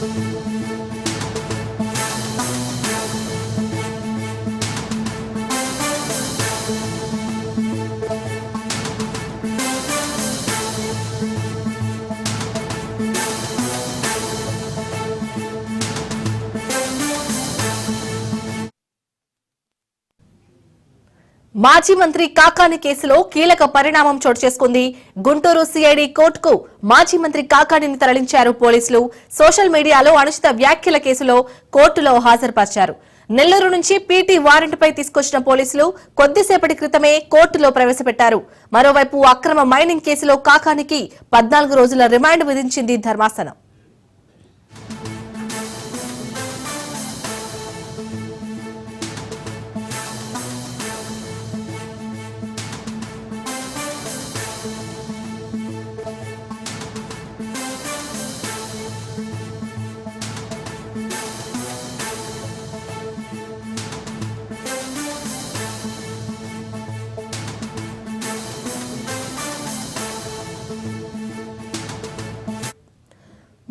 Thank you. మాజీ మంత్రి కాకాని కేసులో కీలక పరిణామం చోటు చేసుకుంది. గుంటూరు సిఐడి కోర్టుకు మాజీ మంత్రి కాకానిని తరలించారు పోలీసులు. సోషల్ మీడియాలో అనుచిత వ్యాఖ్యల కేసులో కోర్టులో హాజరుపరిచారు. నెల్లూరు నుంచి పీటీ వారెంట్పై తీసుకొచ్చిన పోలీసులు కొద్దిసేపటి క్రితమే కోర్టులో ప్రవేశపెట్టారు. మరోవైపు అక్రమ మైనింగ్ కేసులో కాకానికి పద్నాలుగు రోజుల రిమాండ్ విధించింది ధర్మాసనం.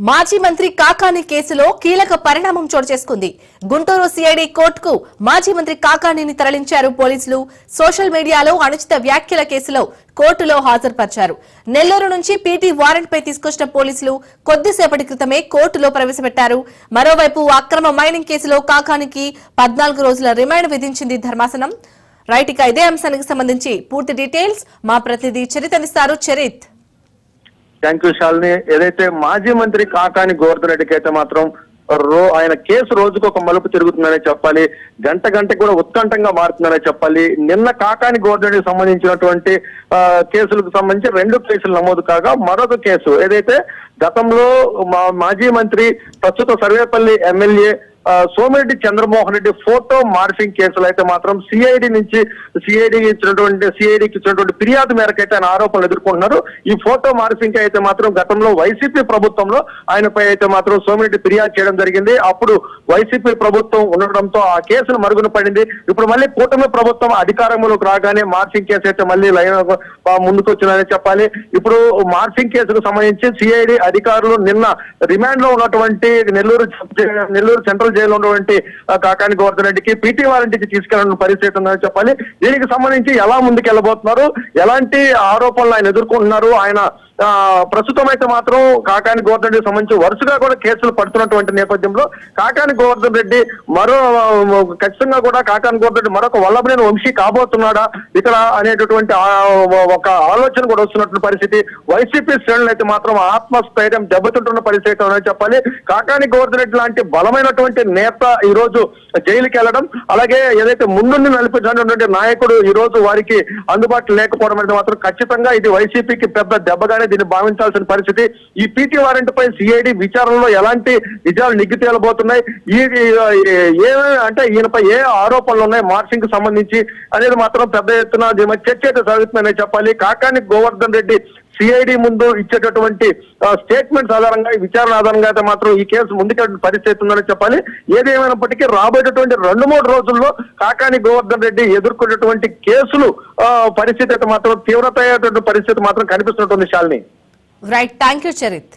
మాజీ మంత్రి కాకాని కేసులో కీలక పరిణామం చోటు చేసుకుంది. గుంటూరు సిఐడి కోర్టుకు మాజీ మంత్రి కాకానిని తరలించారు పోలీసులు. సోషల్ మీడియాలో అనుచిత వ్యాఖ్యల కేసులో కోర్టులో హాజరుపరిచారు. నెల్లూరు నుంచి పీటీ వారెంట్ పై తీసుకొచ్చిన పోలీసులు కొద్దిసేపటి క్రితమే కోర్టులో ప్రవేశపెట్టారు. మరోవైపు అక్రమ మైనింగ్ కేసులో కాకానికి పద్నాలుగు రోజుల రిమాండ్ విధించింది ధర్మాసనం. రైట్ ఇక ఇదే అంశానికి సంబంధించి పూర్తి డీటెయిల్స్ మా ప్రతినిధి చరిత్ అందిస్తారు చరిత్. శాలిని ఏదైతే మాజీ మంత్రి కాకాని గోవర్ధన్ రెడ్డికి అయితే మాత్రం రో ఆయన కేసు రోజుకు ఒక మలుపు తిరుగుతుందనే చెప్పాలి గంట గంటకు కూడా ఉత్కంఠంగా మారుతుందనే చెప్పాలి. నిన్న కాకాని గోవర్ధన్ సంబంధించినటువంటి కేసులకు సంబంధించి రెండు కేసులు నమోదు కాగా మరొక కేసు ఏదైతే గతంలో మా- మాజీ మంత్రి ప్రస్తుత Sarvepalli MLA Somireddy Chandramohan Reddy photo morphing కేసులు అయితే మాత్రం సిఐడి నుంచి సిఐడి ఇచ్చినటువంటి సిఐడికి ఇచ్చినటువంటి ఫిర్యాదు మేరకు అయితే ఆయన ఆరోపణలు ఎదుర్కొంటున్నారు. ఈ ఫోటో మార్ఫింగ్కి అయితే మాత్రం గతంలో వైసీపీ ప్రభుత్వంలో ఆయనపై అయితే మాత్రం సోమిరెడ్డి ఫిర్యాదు చేయడం జరిగింది. అప్పుడు వైసీపీ ప్రభుత్వం ఉండడంతో ఆ కేసులు మరుగున పడింది. ఇప్పుడు మళ్ళీ కూటమి ప్రభుత్వం అధికారంలోకి రాగానే మార్ఫింగ్ కేసు అయితే మళ్ళీ లైన్ ముందుకు వచ్చిందని చెప్పాలి. ఇప్పుడు మార్ఫింగ్ కేసుకు సంబంధించి సిఐడి అధికారులు నిన్న రిమాండ్లో ఉన్నటువంటి నెల్లూరు నెల్లూరు సెంట్రల్ జైల్లో ఉన్నటువంటి కాకాని గోవర్ధన్ రెడ్డికి పీటీ వారెంట్కి తీసుకెళ్ళిన పరిస్థితి ఉందని చెప్పాలి. దీనికి సంబంధించి ఎలా ముందుకెళ్ళబోతున్నారు? ఎలాంటి ఆరోపణలు ఆయన ఎదుర్కొంటున్నారు? ఆయన ప్రస్తుతం అయితే మాత్రం కాకాని గోవర్ధన్ రెడ్డికి సంబంధించి వరుసగా కూడా కేసులు పడుతున్నటువంటి నేపథ్యంలో కాకాని గోవర్ధన్ రెడ్డి మరో ఖచ్చితంగా కూడా కాకాని గోవర్ధన్ రెడ్డి మరొక వల్లభనేని వంశీ కాబోతున్నాడా? ఇక్కడ అనేటటువంటి ఒక ఆలోచన కూడా వస్తున్నటువంటి పరిస్థితి. వైసీపీ శ్రేణులు అయితే మాత్రం ఆత్మస్థైర్యం దెబ్బతింటున్న పరిస్థితి అని చెప్పాలి. కాకాని గోవర్ధన్ రెడ్డి లాంటి బలమైనటువంటి నేత ఈ రోజు జైలుకి వెళ్ళడం అలాగే ఏదైతే ముందుండి నడిపించినటువంటి నాయకుడు ఈ రోజు వారికి అందుబాటులో లేకపోవడం అనేది మాత్రం ఖచ్చితంగా ఇది వైసీపీకి పెద్ద దెబ్బగానే దీన్ని భావించాల్సిన పరిస్థితి. ఈ పీటీ వారెంట్ పై సిఐడి విచారణలో ఎలాంటి నిజాలు నిగ్గు తేలబోతున్నాయి? ఈ ఏ అంటే ఈయనపై ఏ ఆరోపణలు ఉన్నాయి? మార్చింగ్కి సంబంధించి అనేది మాత్రం పెద్ద ఎత్తున దీని చర్చ అయితే సాగుతుందనే చెప్పాలి. కాకాని గోవర్ధన్ రెడ్డి సిఐడి ముందు ఇచ్చేటటువంటి స్టేట్మెంట్స్ ఆధారంగా విచారణ ఆధారంగా అయితే మాత్రం ఈ కేసు ముందుకే పరిస్థితి ఉందని చెప్పాలి. ఏదేమైనప్పటికీ రాబోయేటటువంటి రెండు మూడు రోజుల్లో కాకాని గోవర్ధన్ రెడ్డి ఎదుర్కొనేటువంటి కేసులు పరిస్థితి అయితే మాత్రం తీవ్రత అయ్యేటువంటి పరిస్థితి మాత్రం కనిపిస్తున్నటువంటి Shalini. Right thank you Charith